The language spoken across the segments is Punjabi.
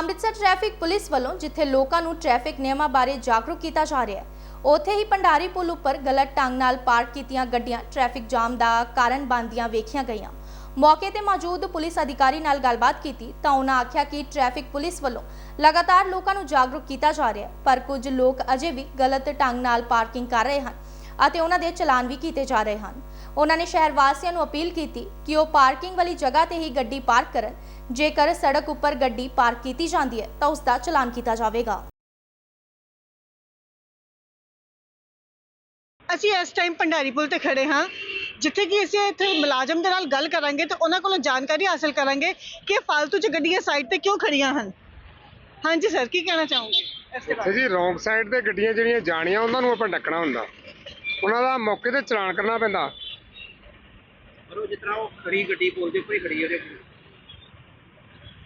ਅੰਮ੍ਰਿਤਸਰ ਟ੍ਰੈਫਿਕ ਪੁਲਿਸ ਵੱਲੋਂ ਜਿੱਥੇ ਲੋਕਾਂ ਨੂੰ ਟ੍ਰੈਫਿਕ ਨਿਯਮਾਂ ਬਾਰੇ ਜਾਗਰੂਕ ਕੀਤਾ ਜਾ ਰਿਹਾ ਹੈ, ਉੱਥੇ ਹੀ ਭੰਡਾਰੀ ਪੁਲ ਉੱਪਰ ਗਲਤ ਢੰਗ ਨਾਲ ਪਾਰਕ ਕੀਤੀਆਂ ਗੱਡੀਆਂ ਟ੍ਰੈਫਿਕ ਜਾਮ ਦਾ ਕਾਰਨ ਬਣਦੀਆਂ ਵੇਖੀਆਂ ਗਈਆਂ। ਮੌਕੇ ਤੇ ਮੌਜੂਦ ਪੁਲਿਸ ਅਧਿਕਾਰੀ ਨਾਲ ਗੱਲਬਾਤ ਕੀਤੀ ਤਾਂ ਉਹਨਾਂ ਆਖਿਆ ਕਿ ਟ੍ਰੈਫਿਕ ਪੁਲਿਸ ਵੱਲੋਂ ਲਗਾਤਾਰ ਲੋਕਾਂ ਨੂੰ ਜਾਗਰੂਕ ਕੀਤਾ ਜਾ ਰਿਹਾ ਹੈ, ਪਰ ਕੁਝ ਲੋਕ ਅਜੇ ਵੀ ਗਲਤ ਢੰਗ ਨਾਲ ਪਾਰਕਿੰਗ ਕਰ ਰਹੇ ਹਨ ਅਤੇ ਉਹਨਾਂ ਦੇ ਚਲਾਨ ਵੀ ਕੀਤੇ ਜਾ ਰਹੇ ਹਨ। ਉਹਨਾਂ ਨੇ ਸ਼ਹਿਰ ਵਾਸੀਆਂ ਨੂੰ ਅਪੀਲ ਕੀਤੀ ਕਿ ਉਹ ਪਾਰਕਿੰਗ ਵਾਲੀ ਜਗ੍ਹਾ ਤੇ ਹੀ ਗੱਡੀ ਪਾਰਕ ਕਰਨ। ਜੇਕਰ ਸੜਕ ਉੱਪਰ ਗੱਡੀ ਪਾਰਕ ਕੀਤੀ ਜਾਂਦੀ ਹੈ ਤਾਂ ਉਸ ਦਾ ਚਲਾਨ ਕੀਤਾ ਜਾਵੇਗਾ। ਅਸੀਂ ਇਸ ਟਾਈਮ ਭੰਡਾਰੀ ਪੁਲ ਤੇ ਖੜੇ ਹਾਂ। ਜਿੱਥੇ ਕਿ ਅਸੀਂ ਇੱਥੇ ਮੁਲਾਜ਼ਮ ਦੇ ਨਾਲ ਗੱਲ ਕਰਾਂਗੇ ਤੇ ਉਹਨਾਂ ਕੋਲੋਂ ਜਾਣਕਾਰੀ ਹਾਸਲ ਕਰਾਂਗੇ ਕਿ ਇਹ ਫालतू ਚ ਗੱਡੀਆਂ ਸਾਈਡ ਤੇ ਕਿਉਂ ਖੜੀਆਂ ਹਨ। ਹਾਂਜੀ ਸਰ ਕੀ ਕਹਿਣਾ ਚਾਹੋਗੇ? ਇਸ ਦੇ ਤੇ ਬਾਰੇ। ਜੀ ਰੋਂਗ ਸਾਈਡ ਤੇ ਗੱਡੀਆਂ ਜਿਹੜੀਆਂ ਜਾਣੀਆਂ ਉਹਨਾਂ ਨੂੰ ਆਪਾਂ ਡੱਕਣਾ ਹੁੰਦਾ। ਉਹਨਾਂ ਦਾ ਮੌਕੇ ਤੇ ਚਲਾਨ ਕਰਨਾ ਪੈਂਦਾ। ਪਰ ਉਹ ਜਿਸ ਤਰ੍ਹਾਂ ਉਹ ਖੜੀ ਗੱਡੀ ਪੁੱਲ ਦੇ ਉੱਪਰ ਹੀ ਖੜੀ ਹੈ ਉਹਦੇ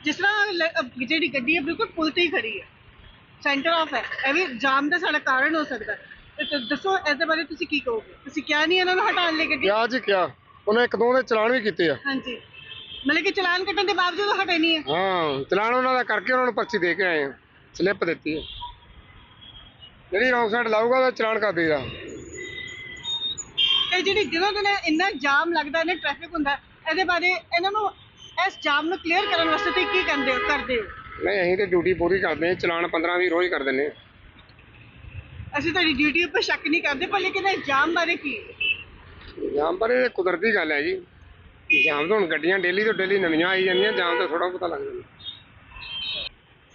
ਜਿਸ ਤਰ੍ਹਾਂ ਲ- ਅਹ ਜਿਹੜੀ ਗੱਡੀ ਹੈ ਬਿਲਕੁਲ ਪੁਲ ਤੇ ਹੀ ਖੜੀ ਹੈ। ਸੈਂਟਰ ਆਫ ਹੈ। ਇਹ ਵੀ ਜਾਮ ਦਾ ਸਾਡਾ ਕਾਰਨ ਹੋ ਸਕਦਾ ਹੈ। ਤੇ ਤ- ਦੱਸੋ ਇਸ ਦੇ ਬਾਰੇ ਤੁਸੀਂ ਕੀ ਕਹੋਗੇ? ਤੁਸੀਂ ਕਿਹਾ ਨਹੀਂ ਇਹਨਾਂ ਨੂੰ ਹਟਾਉਣ ਲਈ ਗੱਡੀ? ਕਿਹਾ ਜੀ ਕਿਹਾ। ਉਹਨੇ ਇੱਕ ਦੋ ਦੇ ਚਲਾਨ ਵੀ ਕੀਤੇ ਆ। ਹਾਂਜੀ। ਮਤਲਬ ਕਿ ਚਲਾਨ ਕੱਟਣ ਦੇ ਬਾਵਜੂਦ ਹਟੇ ਨਹੀਂ ਹੈ। ਹਾਂ ਚਲਾਨ ਉਹਨਾਂ ਦਾ ਕਰਕੇ ਉਹਨਾਂ ਨੂੰ ਪਰਚੀ ਦੇ ਕੇ ਆਏ ਆ। ਸਲਿੱਪ ਦਿੱਤੀ ਹੈ ਜਿਹੜੀ ਰੋਂਗ ਸਾਈਡ ਲਾਊਗਾ ਉਹਦਾ ਚਲਾਨ ਕਰ ਦੇਗਾ ਇਹ ਜਿਹੜੀ ਦਿਨੋਂ ਦਿਨ ਇੰਨਾ ਜਾਮ ਲੱਗਦਾ ਨੇ ਟ੍ਰੈਫਿਕ ਹੁੰਦਾ ਇਹਦੇ ਬਾਰੇ ਇਹਨਾਂ ਨੂੰ ਇਸ ਜਾਮ ਨੂੰ ਕਲੀਅਰ ਕਰਨ ਵਾਸਤੇ ਤੁਸੀਂ ਕੀ ਕਰਦੇ ਹੋ ਕਰਦੇ ਹੋ? ਨਹੀਂ ਅਸੀਂ ਤੇ ਡਿਊਟੀ ਪੂਰੀ ਕਰਦੇ ਹਾਂ ਚਲਾਨ 15 20 ਰੋਜ਼ ਕਰ ਦਿੰਦੇ ਹਾਂ। ਅਸੀਂ ਤੁਹਾਡੀ ਡਿਊਟੀ ਉੱਪਰ ਸ਼ੱਕ ਨਹੀਂ ਕਰਦੇ ਪਰ ਲੇਕਿਨ ਇਹ ਜਾਮ ਬਾਰੇ ਕੀ? ਜਾਮ ਪਰ ਇਹ ਕੁਦਰਤੀ ਗੱਲ ਹੈ ਜੀ। ਜਾਮ ਤਾਂ ਹੁਣ ਗੱਡੀਆਂ ਡੇਲੀ ਤੋਂ ਡੇਲੀ ਨਵੀਆਂ ਆਈ ਜਾਂਦੀਆਂ ਜਾਮ ਦਾ ਥੋੜਾ ਪਤਾ ਲੱਗ ਜਾਂਦਾ।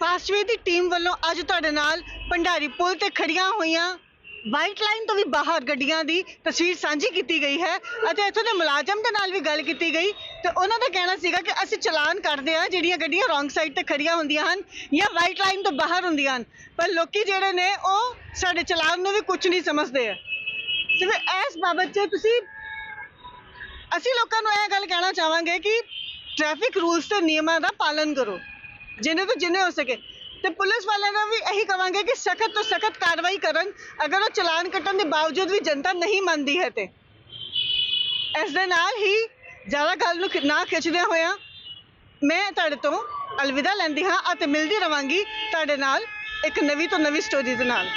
ਫਾਸਟਵੇ ਦੀ ਟੀਮ ਵੱਲੋਂ ਅੱਜ ਤੁਹਾਡੇ ਨਾਲ ਭੰਡਾਰੀ ਪੁਲ ਤੇ ਖੜੀਆਂ ਹੋਈਆਂ ਵਾਈਟ ਲਾਈਨ ਤੋਂ ਵੀ ਬਾਹਰ ਗੱਡੀਆਂ ਦੀ ਤਸਵੀਰ ਸਾਂਝੀ ਕੀਤੀ ਗਈ ਹੈ ਅਤੇ ਇੱਥੋਂ ਦੇ ਮੁਲਾਜ਼ਮ ਦੇ ਨਾਲ ਵੀ ਗੱਲ ਕੀਤੀ ਗਈ ਤੇ ਉਹਨਾਂ ਦਾ ਕਹਿਣਾ ਸੀਗਾ ਕਿ ਅਸੀਂ ਚਲਾਨ ਕਰਦੇ ਹਾਂ, ਜਿਹੜੀਆਂ ਗੱਡੀਆਂ ਰੋਂਗ ਸਾਈਡ ਤੇ ਖੜੀਆਂ ਹੁੰਦੀਆਂ ਹਨ ਜਾਂ ਵਾਈਟ ਲਾਈਨ ਤੋਂ ਬਾਹਰ ਹੁੰਦੀਆਂ ਹਨ। ਪਰ ਲੋਕੀ ਜਿਹੜੇ ਨੇ, ਉਹ ਸਾਡੇ ਚਲਾਨ ਨੂੰ ਵੀ ਕੁਝ ਨਹੀਂ ਸਮਝਦੇ ਆ। ਤੇ ਫਿਰ ਇਸ ਬਾਬਤ 'ਚ ਤੁਸੀਂ, ਅਸੀਂ ਲੋਕਾਂ ਨੂੰ ਇਹ ਗੱਲ ਕਹਿਣਾ ਚਾਹਾਂਗੇ ਕਿ ਟ੍ਰੈਫਿਕ ਰੂਲਸ ਤੇ ਨਿਯਮਾਂ ਦਾ ਪਾਲਨ ਕਰੋ, ਜਿੰਨੇ ਤੋਂ ਜਿੰਨੇ ਹੋ ਸਕੇ। ਤੇ ਪੁਲਿਸ ਵਾਲਿਆਂ ਨੂੰ ਵੀ ਇਹੀ ਕਵਾਂਗੇ ਕਿ ਸਖਤ ਤੋਂ ਸਖਤ ਕਾਰਵਾਈ ਕਰਨ, ਅਗਰ ਉਹ ਚਲਾਨ ਕੱਟਣ ਦੇ ਬਾਵਜੂਦ ਵੀ ਜਨਤਾ ਨਹੀਂ ਮੰਨਦੀ ਹੈ ਤੇ। ਇਸ ਦੇ ਨਾਲ ਹੀ ਜ਼ਿਆਦਾ ਗੱਲ ਨੂੰ ਨਾ ਖਿੱਚਦਿਆਂ ਹੋਇਆਂ ਮੈਂ ਤੁਹਾਡੇ ਤੋਂ ਅਲਵਿਦਾ ਲੈਂਦੀ ਹਾਂ ਅਤੇ ਮਿਲਦੀ ਰਵਾਂਗੀ ਤੁਹਾਡੇ ਨਾਲ ਇੱਕ ਨਵੀਂ ਤੋਂ ਨਵੀਂ ਸਟੋਰੀ ਦੇ ਨਾਲ।